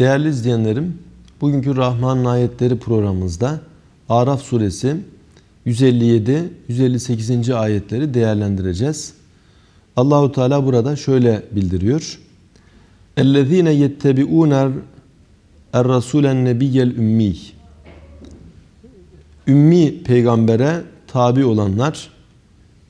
Değerli izleyenlerim, bugünkü Rahman Ayetleri programımızda Araf suresi 157-158. ayetleri değerlendireceğiz. Allahu Teala burada şöyle bildiriyor. Ellezine yettebiuner er-rasulen nebiyyel ümmi. Ümmi peygambere tabi olanlar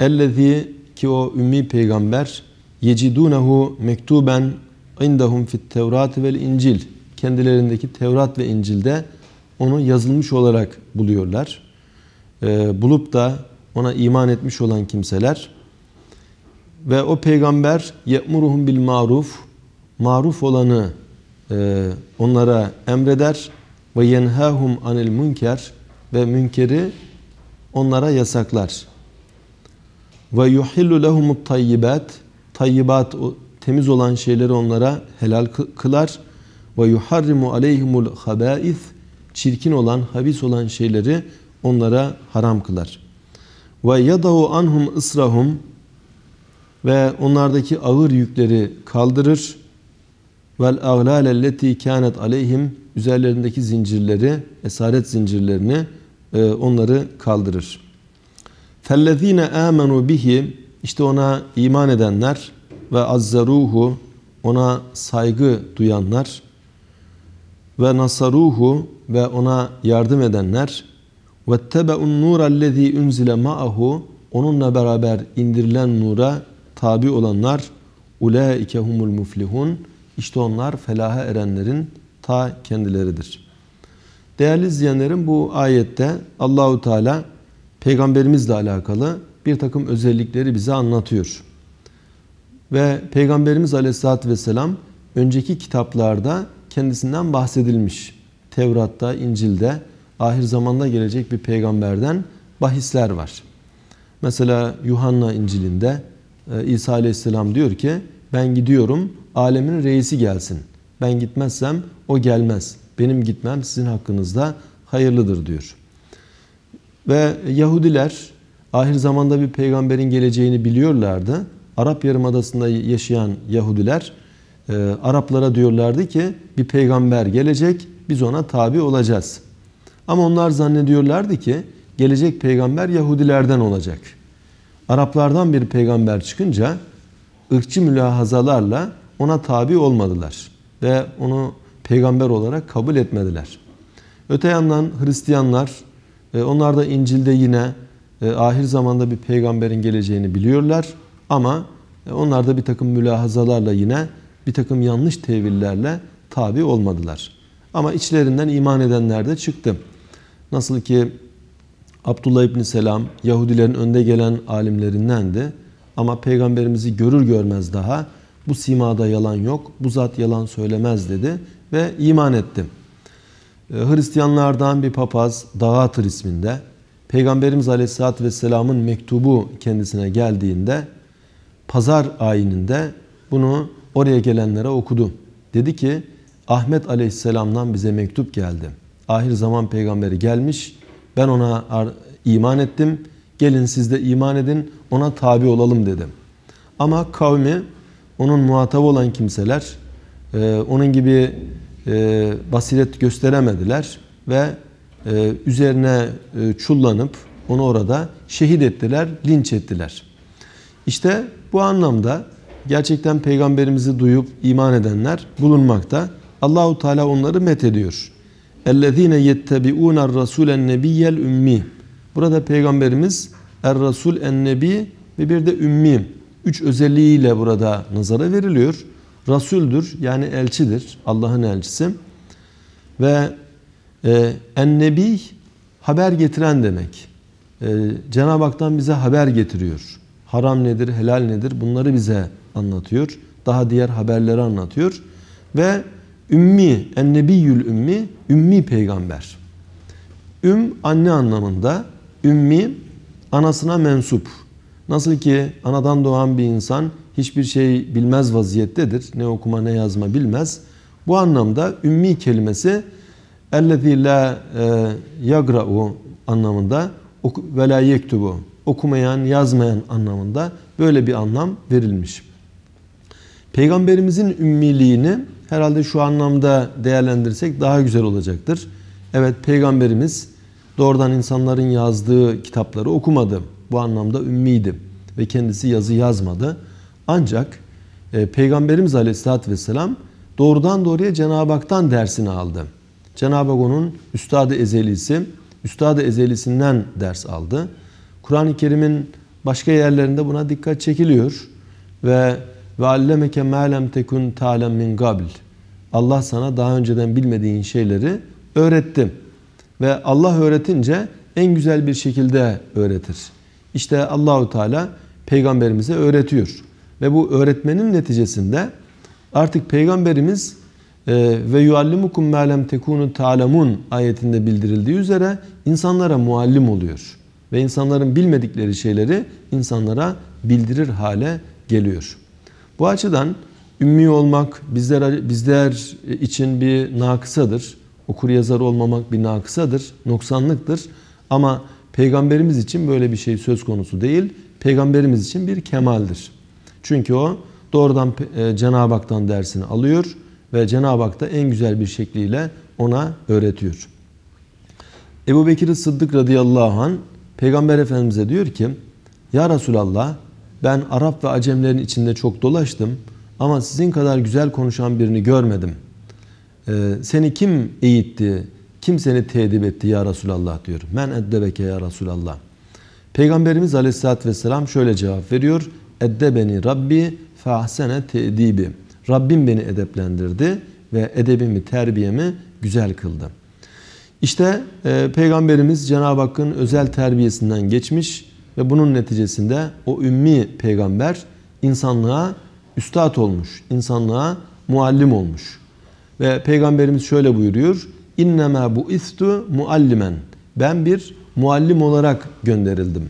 ellezî ki o ümmi peygamber yecidunehu mektuben indahum fit tevrat vel incil kendilerindeki Tevrat ve İncil'de onu yazılmış olarak buluyorlar. Ee, bulup da ona iman etmiş olan kimseler ve o peygamber ye'muruhum bil maruf maruf olanı e, onlara emreder ve yenhahum anil münker ve münkeri onlara yasaklar. Ve yuhillu lehumut tayyibat tayyibat temiz olan şeyleri onlara helal kılar ve yuharrimu aleyhimul habais çirkin olan, habis olan şeyleri onlara haram kılar. Ve yadahu anhum ısrahum ve onlardaki ağır yükleri kaldırır. Vel ağlalelleti kânet aleyhim üzerlerindeki zincirleri, esaret zincirlerini e, onları kaldırır. Fellezine amenu bihi işte ona iman edenler ve azzaruhu ona saygı duyanlar ve nasaruhu ve ona yardım edenler ve tebe'un nurellezî unzile ma'ahu onunla beraber indirilen nura tabi olanlar ulaike humul muflihun işte onlar felaha erenlerin ta kendileridir. Değerli izleyenlerim bu ayette Allahu Teala peygamberimizle alakalı bir takım özellikleri bize anlatıyor. Ve Peygamberimiz Aleyhisselatü Vesselam önceki kitaplarda kendisinden bahsedilmiş. Tevrat'ta, İncil'de ahir zamanda gelecek bir peygamberden bahisler var. Mesela Yuhanna İncil'inde e, İsa Aleyhisselam diyor ki ben gidiyorum alemin reisi gelsin. Ben gitmezsem o gelmez. Benim gitmem sizin hakkınızda hayırlıdır diyor. Ve Yahudiler ahir zamanda bir peygamberin geleceğini biliyorlardı. Arap Yarımadası'nda yaşayan Yahudiler e, Araplara diyorlardı ki bir peygamber gelecek biz ona tabi olacağız. Ama onlar zannediyorlardı ki gelecek peygamber Yahudilerden olacak. Araplardan bir peygamber çıkınca ırkçı mülahazalarla ona tabi olmadılar ve onu peygamber olarak kabul etmediler. Öte yandan Hristiyanlar e, onlar da İncil'de yine e, ahir zamanda bir peygamberin geleceğini biliyorlar ama e, onlar da bir takım mülahazalarla yine bir takım yanlış tevillerle tabi olmadılar. Ama içlerinden iman edenler de çıktı. Nasıl ki Abdullah İbni Selam Yahudilerin önde gelen alimlerindendi. Ama peygamberimizi görür görmez daha bu simada yalan yok, bu zat yalan söylemez dedi ve iman etti. Ee, Hristiyanlardan bir papaz Dağatır isminde Peygamberimiz Aleyhisselatü Vesselam'ın mektubu kendisine geldiğinde pazar ayininde bunu oraya gelenlere okudu. Dedi ki Ahmet Aleyhisselam'dan bize mektup geldi. Ahir zaman peygamberi gelmiş. Ben ona iman ettim. Gelin siz de iman edin. Ona tabi olalım dedim. Ama kavmi onun muhatabı olan kimseler e, onun gibi e, basiret gösteremediler ve e, üzerine çullanıp onu orada şehit ettiler, linç ettiler. İşte bu anlamda gerçekten peygamberimizi duyup iman edenler bulunmakta. Allahu Teala onları met ediyor. Ellezine yettebiuna rasulen nebiyyel ümmi. Burada peygamberimiz er rasul en nebi ve bir de ümmi. Üç özelliğiyle burada nazara veriliyor. Rasüldür yani elçidir. Allah'ın elçisi. Ve e, en nebi haber getiren demek. E, Cenab-ı Hak'tan bize haber getiriyor. Haram nedir, helal nedir bunları bize anlatıyor. Daha diğer haberleri anlatıyor. Ve ümmi, ennebiyyül ümmi, ümmi peygamber. Üm anne anlamında, ümmi anasına mensup. Nasıl ki anadan doğan bir insan hiçbir şey bilmez vaziyettedir. Ne okuma ne yazma bilmez. Bu anlamda ümmi kelimesi ellezî la e, yagra'u anlamında ve la yektubu okumayan, yazmayan anlamında böyle bir anlam verilmiş. Peygamberimizin ümmiliğini herhalde şu anlamda değerlendirsek daha güzel olacaktır. Evet peygamberimiz doğrudan insanların yazdığı kitapları okumadı. Bu anlamda ümmiydi ve kendisi yazı yazmadı. Ancak e, Peygamberimiz Aleyhisselatü Vesselam doğrudan doğruya Cenab-ı Hak'tan dersini aldı. Cenab-ı Hak onun Üstad-ı Ezelisi, Üstad-ı Ezelisinden ders aldı. Kur'an-ı Kerim'in başka yerlerinde buna dikkat çekiliyor. Ve ve allemeke ma lem tekun ta'lem min qabl. Allah sana daha önceden bilmediğin şeyleri öğretti. Ve Allah öğretince en güzel bir şekilde öğretir. İşte Allahu Teala peygamberimize öğretiyor. Ve bu öğretmenin neticesinde artık peygamberimiz e, ve yuallimukum ma lem tekunu ta'lemun ayetinde bildirildiği üzere insanlara muallim oluyor. Ve insanların bilmedikleri şeyleri insanlara bildirir hale geliyor. Bu açıdan ümmi olmak bizler bizler için bir nakısadır. Okur yazar olmamak bir nakısadır, noksanlıktır. Ama peygamberimiz için böyle bir şey söz konusu değil. Peygamberimiz için bir kemaldir. Çünkü o doğrudan e, Cenab-ı Hak'tan dersini alıyor ve Cenab-ı Hak da en güzel bir şekliyle ona öğretiyor. Ebu Bekir Sıddık radıyallahu an Peygamber Efendimiz'e diyor ki Ya Resulallah ben Arap ve Acemlerin içinde çok dolaştım ama sizin kadar güzel konuşan birini görmedim. Ee, seni kim eğitti, kim seni tedip etti ya Resulallah diyor. Men eddebeke ya Resulallah. Peygamberimiz aleyhissalatü vesselam şöyle cevap veriyor. Eddebeni Rabbi fahsene tedibi. Rabbim beni edeplendirdi ve edebimi, terbiyemi güzel kıldı. İşte e, Peygamberimiz Cenab-ı Hakk'ın özel terbiyesinden geçmiş ve bunun neticesinde o ümmi peygamber insanlığa üstad olmuş, insanlığa muallim olmuş. Ve peygamberimiz şöyle buyuruyor. İnnemâ bu istu muallimen. Ben bir muallim olarak gönderildim.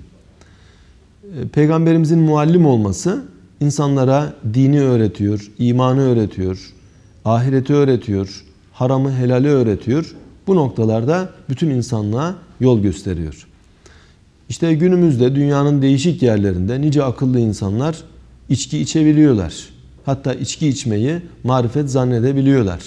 E, peygamberimizin muallim olması insanlara dini öğretiyor, imanı öğretiyor, ahireti öğretiyor, haramı helali öğretiyor. Bu noktalarda bütün insanlığa yol gösteriyor. İşte günümüzde dünyanın değişik yerlerinde nice akıllı insanlar içki içebiliyorlar. Hatta içki içmeyi marifet zannedebiliyorlar.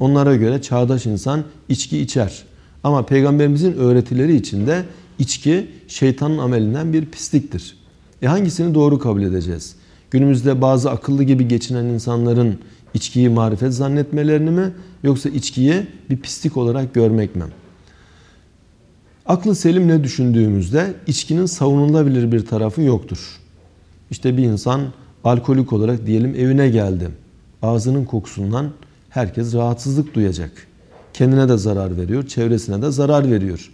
Onlara göre çağdaş insan içki içer. Ama peygamberimizin öğretileri içinde içki şeytanın amelinden bir pisliktir. E hangisini doğru kabul edeceğiz? Günümüzde bazı akıllı gibi geçinen insanların içkiyi marifet zannetmelerini mi yoksa içkiyi bir pislik olarak görmek mi? Aklı selimle düşündüğümüzde içkinin savunulabilir bir tarafı yoktur. İşte bir insan alkolik olarak diyelim evine geldi. Ağzının kokusundan herkes rahatsızlık duyacak. Kendine de zarar veriyor, çevresine de zarar veriyor.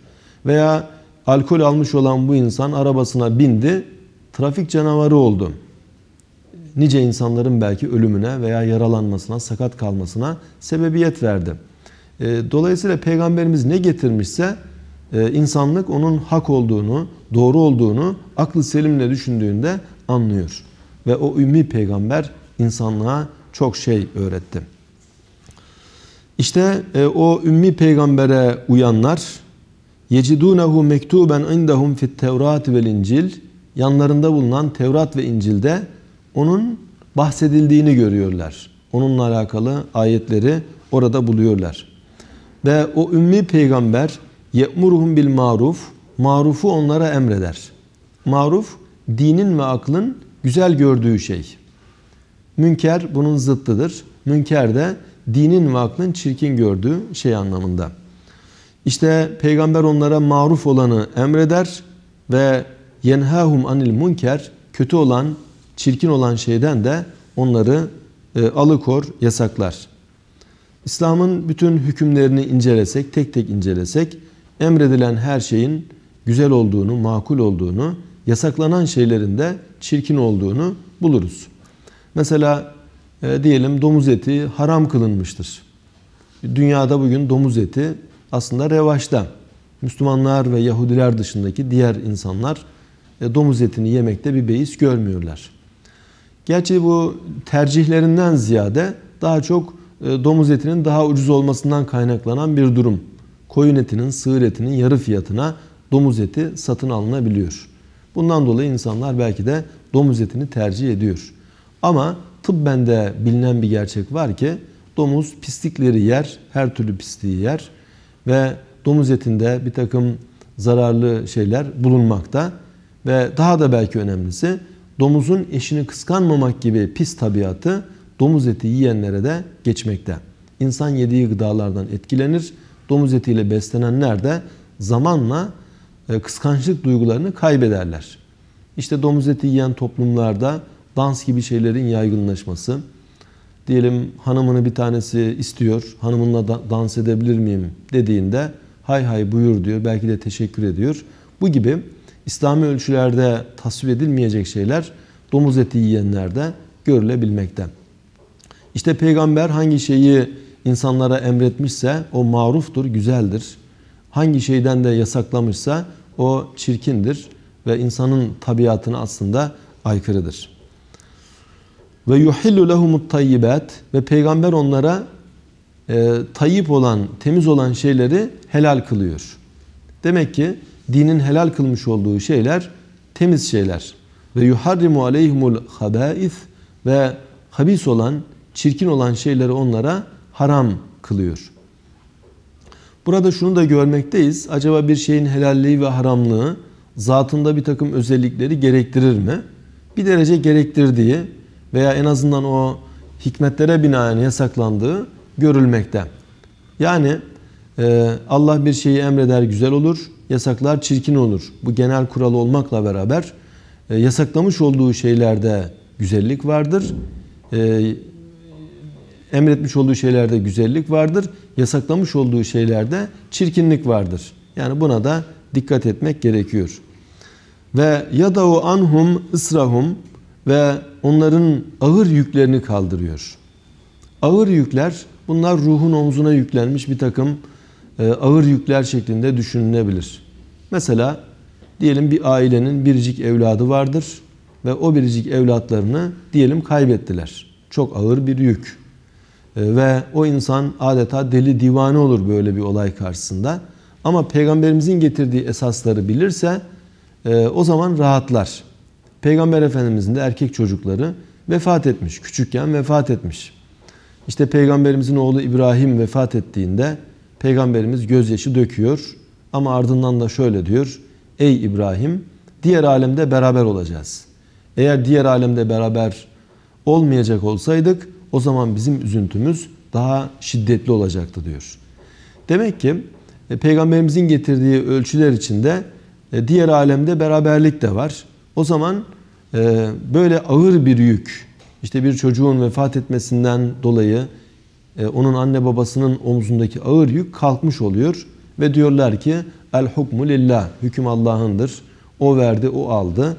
Veya alkol almış olan bu insan arabasına bindi, trafik canavarı oldu. Nice insanların belki ölümüne veya yaralanmasına, sakat kalmasına sebebiyet verdi. E, dolayısıyla Peygamberimiz ne getirmişse insanlık onun hak olduğunu, doğru olduğunu aklı selimle düşündüğünde anlıyor. Ve o ümmi peygamber insanlığa çok şey öğretti. İşte e, o ümmi peygambere uyanlar yecidunehu mektuben indahum fit Tevrat ve İncil yanlarında bulunan Tevrat ve İncil'de onun bahsedildiğini görüyorlar. Onunla alakalı ayetleri orada buluyorlar. Ve o ümmi peygamber ye'muruhum bil maruf marufu onlara emreder. Maruf dinin ve aklın güzel gördüğü şey. Münker bunun zıttıdır. Münker de dinin ve aklın çirkin gördüğü şey anlamında. İşte peygamber onlara maruf olanı emreder ve yenhahum anil münker kötü olan, çirkin olan şeyden de onları e, alıkor, yasaklar. İslam'ın bütün hükümlerini incelesek, tek tek incelesek emredilen her şeyin güzel olduğunu, makul olduğunu, yasaklanan şeylerin de çirkin olduğunu buluruz. Mesela e, diyelim domuz eti haram kılınmıştır. Dünyada bugün domuz eti aslında revaçta. Müslümanlar ve Yahudiler dışındaki diğer insanlar e, domuz etini yemekte bir beis görmüyorlar. Gerçi bu tercihlerinden ziyade daha çok e, domuz etinin daha ucuz olmasından kaynaklanan bir durum. Koyun etinin, sığır etinin yarı fiyatına domuz eti satın alınabiliyor. Bundan dolayı insanlar belki de domuz etini tercih ediyor. Ama tıbben de bilinen bir gerçek var ki Domuz pislikleri yer, her türlü pisliği yer ve domuz etinde bir takım zararlı şeyler bulunmakta. Ve daha da belki önemlisi domuzun eşini kıskanmamak gibi pis tabiatı domuz eti yiyenlere de geçmekte. İnsan yediği gıdalardan etkilenir. Domuz etiyle beslenenler de zamanla e, kıskançlık duygularını kaybederler. İşte domuz eti yiyen toplumlarda dans gibi şeylerin yaygınlaşması, diyelim hanımını bir tanesi istiyor, hanımınla da dans edebilir miyim dediğinde hay hay buyur diyor, belki de teşekkür ediyor. Bu gibi İslami ölçülerde tasvip edilmeyecek şeyler domuz eti yiyenlerde görülebilmekte. İşte peygamber hangi şeyi insanlara emretmişse o maruftur, güzeldir. Hangi şeyden de yasaklamışsa o çirkindir ve insanın tabiatına aslında aykırıdır. Ve yuhillu lehumut tayyibat ve peygamber onlara e, tayyip olan, temiz olan şeyleri helal kılıyor. Demek ki dinin helal kılmış olduğu şeyler temiz şeyler. Ve yuharrimu aleyhimul habais ve habis olan, çirkin olan şeyleri onlara haram kılıyor. Burada şunu da görmekteyiz. Acaba bir şeyin helalliği ve haramlığı zatında bir takım özellikleri gerektirir mi? Bir derece gerektirdiği veya en azından o hikmetlere binaen yasaklandığı görülmekte. Yani e, Allah bir şeyi emreder güzel olur, yasaklar çirkin olur. Bu genel kural olmakla beraber e, yasaklamış olduğu şeylerde güzellik vardır. E, emretmiş olduğu şeylerde güzellik vardır. Yasaklamış olduğu şeylerde çirkinlik vardır. Yani buna da dikkat etmek gerekiyor. Ve yadavu anhum ısrahum ve onların ağır yüklerini kaldırıyor. Ağır yükler bunlar ruhun omzuna yüklenmiş bir takım e, ağır yükler şeklinde düşünülebilir. Mesela diyelim bir ailenin biricik evladı vardır ve o biricik evlatlarını diyelim kaybettiler. Çok ağır bir yük. E, ve o insan adeta deli divane olur böyle bir olay karşısında. Ama peygamberimizin getirdiği esasları bilirse e, o zaman rahatlar. Peygamber Efendimizin de erkek çocukları vefat etmiş. Küçükken vefat etmiş. İşte Peygamberimizin oğlu İbrahim vefat ettiğinde Peygamberimiz gözyaşı döküyor. Ama ardından da şöyle diyor. Ey İbrahim diğer alemde beraber olacağız. Eğer diğer alemde beraber olmayacak olsaydık o zaman bizim üzüntümüz daha şiddetli olacaktı diyor. Demek ki e, Peygamberimizin getirdiği ölçüler içinde e, diğer alemde beraberlik de var. O zaman e, böyle ağır bir yük, işte bir çocuğun vefat etmesinden dolayı onun anne babasının omzundaki ağır yük kalkmış oluyor. Ve diyorlar ki el hukmu lillah, hüküm Allah'ındır. O verdi, o aldı.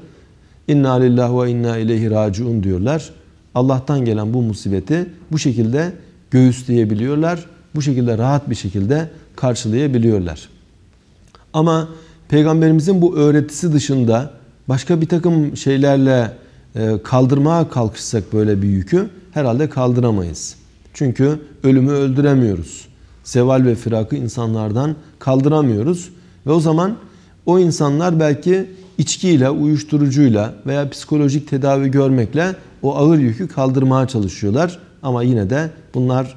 İnna lillahi ve inna ileyhi raciun diyorlar. Allah'tan gelen bu musibeti bu şekilde göğüsleyebiliyorlar. Bu şekilde rahat bir şekilde karşılayabiliyorlar. Ama Peygamberimizin bu öğretisi dışında başka bir takım şeylerle e, kaldırmaya kalkışsak böyle bir yükü herhalde kaldıramayız. Çünkü ölümü öldüremiyoruz. Seval ve firakı insanlardan kaldıramıyoruz. Ve o zaman o insanlar belki içkiyle, uyuşturucuyla veya psikolojik tedavi görmekle o ağır yükü kaldırmaya çalışıyorlar. Ama yine de bunlar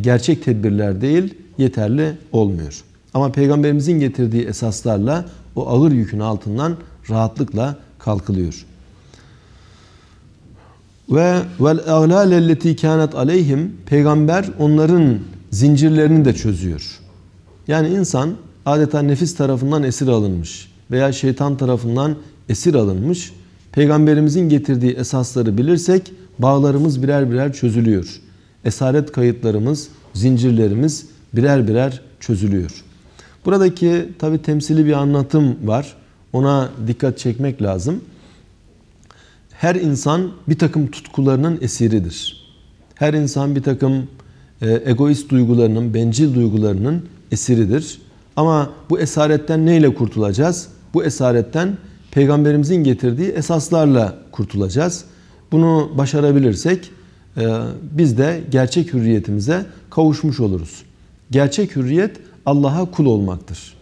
gerçek tedbirler değil, yeterli olmuyor. Ama Peygamberimizin getirdiği esaslarla o ağır yükün altından rahatlıkla kalkılıyor. Ve vel aglal elleti kanet aleyhim peygamber onların zincirlerini de çözüyor. Yani insan adeta nefis tarafından esir alınmış veya şeytan tarafından esir alınmış. Peygamberimizin getirdiği esasları bilirsek bağlarımız birer birer çözülüyor. Esaret kayıtlarımız, zincirlerimiz birer birer çözülüyor. Buradaki tabi temsili bir anlatım var. Ona dikkat çekmek lazım. Her insan bir takım tutkularının esiridir. Her insan bir takım e, egoist duygularının, bencil duygularının esiridir. Ama bu esaretten neyle kurtulacağız? Bu esaretten Peygamberimizin getirdiği esaslarla kurtulacağız. Bunu başarabilirsek e, biz de gerçek hürriyetimize kavuşmuş oluruz. Gerçek hürriyet Allah'a kul olmaktır.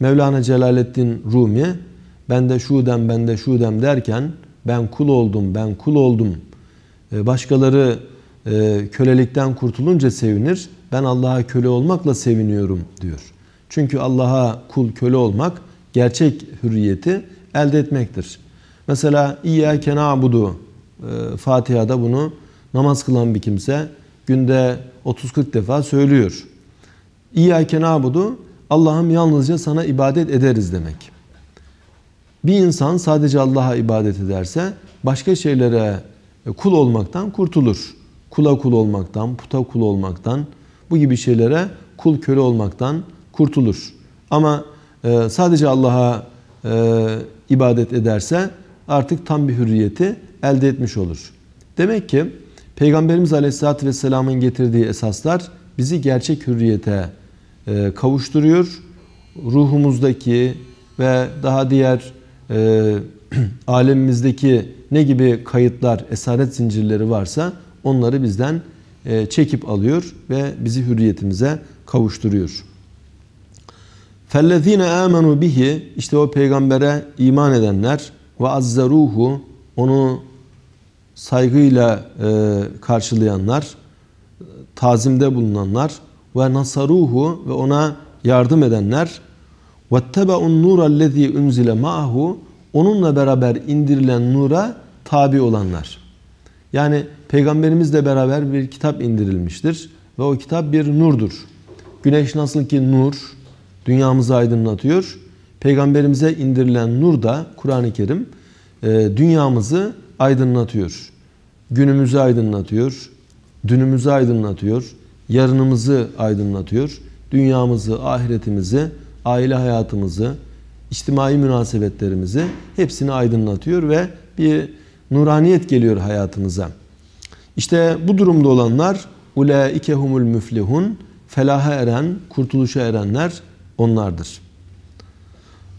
Mevlana Celaleddin Rumi ben de şu dem ben de şu dem derken ben kul oldum ben kul oldum. E, başkaları e, kölelikten kurtulunca sevinir. Ben Allah'a köle olmakla seviniyorum diyor. Çünkü Allah'a kul köle olmak gerçek hürriyeti elde etmektir. Mesela İyyâke na'budu e, Fatiha'da bunu namaz kılan bir kimse günde 30-40 defa söylüyor. İyyâke na'budu Allah'ım yalnızca sana ibadet ederiz demek. Bir insan sadece Allah'a ibadet ederse başka şeylere kul olmaktan kurtulur. Kula kul olmaktan, puta kul olmaktan, bu gibi şeylere kul köle olmaktan kurtulur. Ama e, sadece Allah'a e, ibadet ederse artık tam bir hürriyeti elde etmiş olur. Demek ki Peygamberimiz Aleyhisselatü Vesselam'ın getirdiği esaslar bizi gerçek hürriyete e, kavuşturuyor. Ruhumuzdaki ve daha diğer e, alemimizdeki ne gibi kayıtlar, esaret zincirleri varsa onları bizden e, çekip alıyor ve bizi hürriyetimize kavuşturuyor. فَالَّذ۪ينَ آمَنُوا bihi işte o peygambere iman edenler ve azzaruhu onu saygıyla e, karşılayanlar, tazimde bulunanlar ve nasaruhu ve ona yardım edenler وَاتَّبَعُ nur الَّذ۪ي unzile ma'ahu onunla beraber indirilen nura tabi olanlar. Yani peygamberimizle beraber bir kitap indirilmiştir ve o kitap bir nurdur. Güneş nasıl ki nur dünyamızı aydınlatıyor. Peygamberimize indirilen nur da Kur'an-ı Kerim e, dünyamızı aydınlatıyor. Günümüzü aydınlatıyor, dünümüzü aydınlatıyor, yarınımızı aydınlatıyor, dünyamızı, ahiretimizi, aile hayatımızı, içtimai münasebetlerimizi hepsini aydınlatıyor ve bir nuraniyet geliyor hayatımıza. İşte bu durumda olanlar ulaike humul müflihun felaha eren, kurtuluşa erenler onlardır.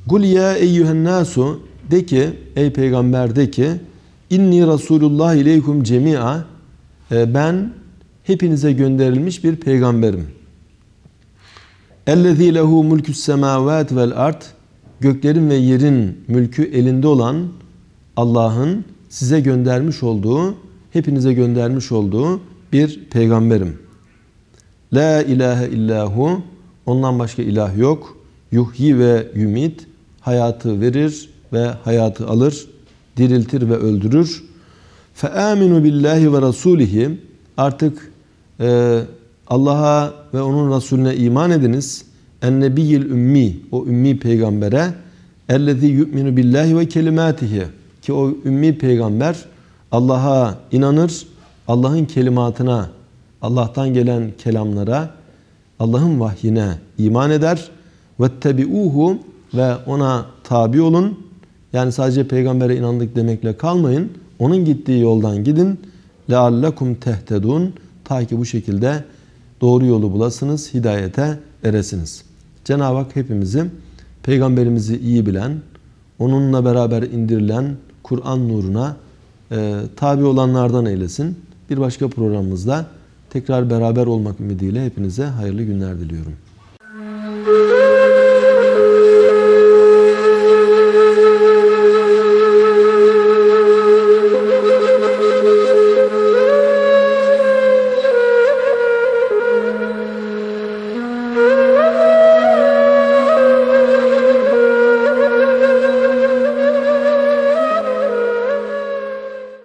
Kul ya eyyühen nasu de ki ey peygamber de ki inni rasulullah ileykum cemi'a e, ben hepinize gönderilmiş bir peygamberim. Ellezî lehu mulkus semâvâti vel ard göklerin ve yerin mülkü elinde olan Allah'ın size göndermiş olduğu, hepinize göndermiş olduğu bir peygamberim. La ilahe illahu ondan başka ilah yok. Yuhyi ve yumit hayatı verir ve hayatı alır, diriltir ve öldürür. Fe aminu billahi ve rasulihi artık e, Allah'a ve onun Resulüne iman ediniz. En nebiyyil ümmi o ümmi peygambere ellezî yu'minu billahi ve kelimatihi ki o ümmi peygamber Allah'a inanır, Allah'ın kelimatına, Allah'tan gelen kelamlara, Allah'ın vahyine iman eder ve tebiuhu ve ona tabi olun. Yani sadece peygambere inandık demekle kalmayın. Onun gittiği yoldan gidin. Leallekum tehtedun ta ki bu şekilde doğru yolu bulasınız, hidayete eresiniz. Cenab-ı Hak hepimizi peygamberimizi iyi bilen, onunla beraber indirilen Kur'an nuruna e, tabi olanlardan eylesin. Bir başka programımızda tekrar beraber olmak ümidiyle hepinize hayırlı günler diliyorum.